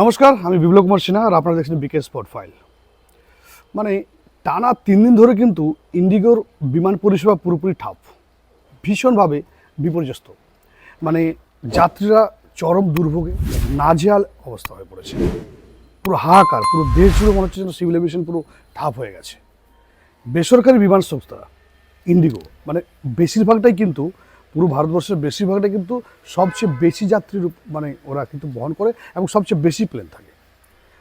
নমস্কার, আমি বিপ্লব কুমার সিনহা আর আপনারা দেখছেন বিকে স্পট ফাইল। মানে টানা তিন দিন ধরে কিন্তু ইন্ডিগোর বিমান পরিষেবা পুরোপুরি ঠাপ, ভীষণভাবে বিপর্যস্ত। মানে যাত্রীরা চরম দুর্ভোগে, নাজেহাল অবস্থা হয়ে পড়েছে। পুরো হাহাকার, পুরো দেশ জুড়ে মনে হচ্ছে যেন সিভিল এভিয়েশন পুরো ঠাপ হয়ে গেছে। বেসরকারি বিমান সংস্থা, ইন্ডিগো মানে বেশিরভাগটাই কিন্তু পুরো ভারতবর্ষের বেশিরভাগটাই কিন্তু সবচেয়ে বেশি যাত্রীর মানে ওরা কিন্তু বহন করে এবং সবচেয়ে বেশি প্লেন থাকে।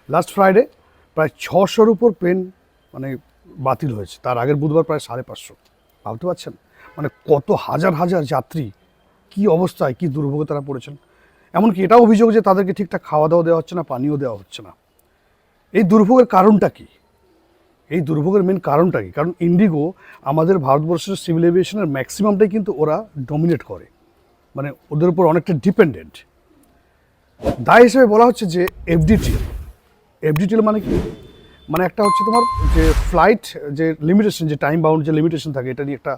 লাস্ট ফ্রাইডে প্রায় ছশোর উপর প্লেন মানে বাতিল হয়েছে। তার আগের বুধবার প্রায় সাড়ে পাঁচশো। ভাবতে পারছেন? মানে কত হাজার হাজার যাত্রী, কি অবস্থায়, কি দুর্ভোগে তারা পড়েছেন? এমনকি এটাও অভিযোগ যে তাদেরকে ঠিকঠাক খাওয়া দাওয়া দেওয়া হচ্ছে না, পানীয় দেওয়া হচ্ছে না। এই দুর্ভোগের কারণটা কি? এই দুর্ভোগের মেন কারণটা কি? কারণ ইন্ডিগো আমাদের ভারতবর্ষের সিভিল এভিয়েশনের ম্যাক্সিমামটাই কিন্তু ওরা ডমিনেট করে। মানে ওদের উপর অনেকটা ডিপেন্ডেন্ট দায় হিসেবে বলা হচ্ছে যে এফডিটিএল এফডিটিএল মানে কি? মানে একটা হচ্ছে তোমার যে ফ্লাইট যে লিমিটেশন যে টাইম বাউন্ড যে লিমিটেশন থাকে, এটা নিয়ে একটা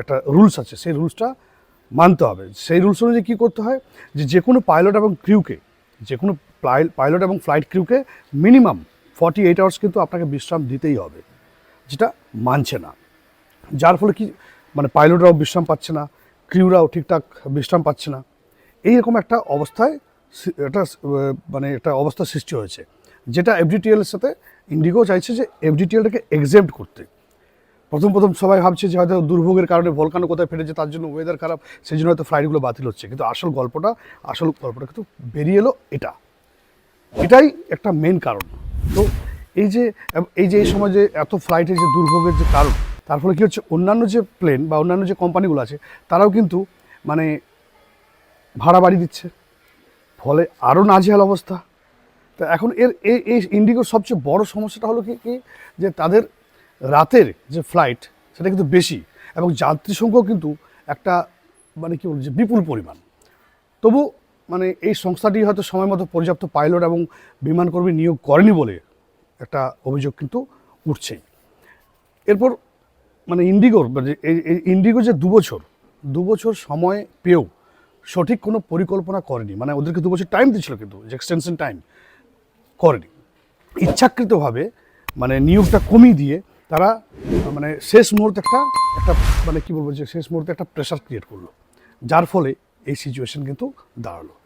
একটা রুলস আছে। সেই রুলসটা মানতে হবে। সেই রুলস অনুযায়ী কী করতে হয়? যে যে কোনো পাইলট এবং ক্রিউকে যে কোনো পাইলট এবং ফ্লাইট ক্রিউকে মিনিমাম ফর্টি এইট আওয়ার্স কিন্তু আপনাকে বিশ্রাম দিতেই হবে, যেটা মানছে না। যার ফলে কি মানে পাইলটরাও বিশ্রাম পাচ্ছে না ক্রিউরাও ঠিকঠাক বিশ্রাম পাচ্ছে না। এইরকম একটা অবস্থায় একটা মানে একটা অবস্থা সৃষ্টি হয়েছে, যেটা এফডিটিএলের সাথে ইন্ডিগো চাইছে যে এফডিটিএলটাকে এক্সেপ্ট করতে। প্রথম প্রথম সবাই ভাবছে যে হয়তো দুর্ভোগের কারণে ভলকানো কোথায় ফেটেছে, তার জন্য ওয়েদার খারাপ সেই জন্য হয়তো ফ্লাইটগুলো বাতিল হচ্ছে। কিন্তু আসল গল্পটা আসল গল্পটা কিন্তু বেরিয়ে এলো এটা। এটাই একটা মেন কারণ। তো এই যে এই যে এই সময় যে এত ফ্লাইটের যে দুর্ভোগের যে কারণ, তার ফলে কী হচ্ছে, অন্যান্য যে প্লেন বা অন্যান্য যে কোম্পানিগুলো আছে, তারাও কিন্তু মানে ভাড়া বাড়ি দিচ্ছে। ফলে আরও নাজেহাল অবস্থা। তা এখন এর এই এই ইন্ডিগোর সবচেয়ে বড় সমস্যাটা হলো কি কি যে তাদের রাতের যে ফ্লাইট সেটা কিন্তু বেশি এবং যাত্রী সংখ্যাও কিন্তু একটা মানে কী বলব, যে বিপুল পরিমাণ। তবু মানে এই সংস্থাটি হয়তো সময় মতো পর্যাপ্ত পাইলট এবং বিমানকর্মী নিয়োগ করেনি বলে একটা অভিযোগ কিন্তু উঠছেই। এরপর মানে ইন্ডিগোর মানে ইন্ডিগো যে দু বছর দু বছর সময় পেয়েও সঠিক কোনো পরিকল্পনা করেনি। মানে ওদেরকে দু বছর টাইম দিয়েছিল কিন্তু, যে এক্সটেনশন টাইম করেনি। ইচ্ছাকৃতভাবে মানে নিয়োগটা কমিয়ে দিয়ে তারা মানে শেষ মুহূর্তে একটা একটা মানে কী বলব যে শেষ মুহূর্তে একটা প্রেশার ক্রিয়েট করল। যার ফলে এই সিচুয়েশন কিন্তু দাঁড়াল।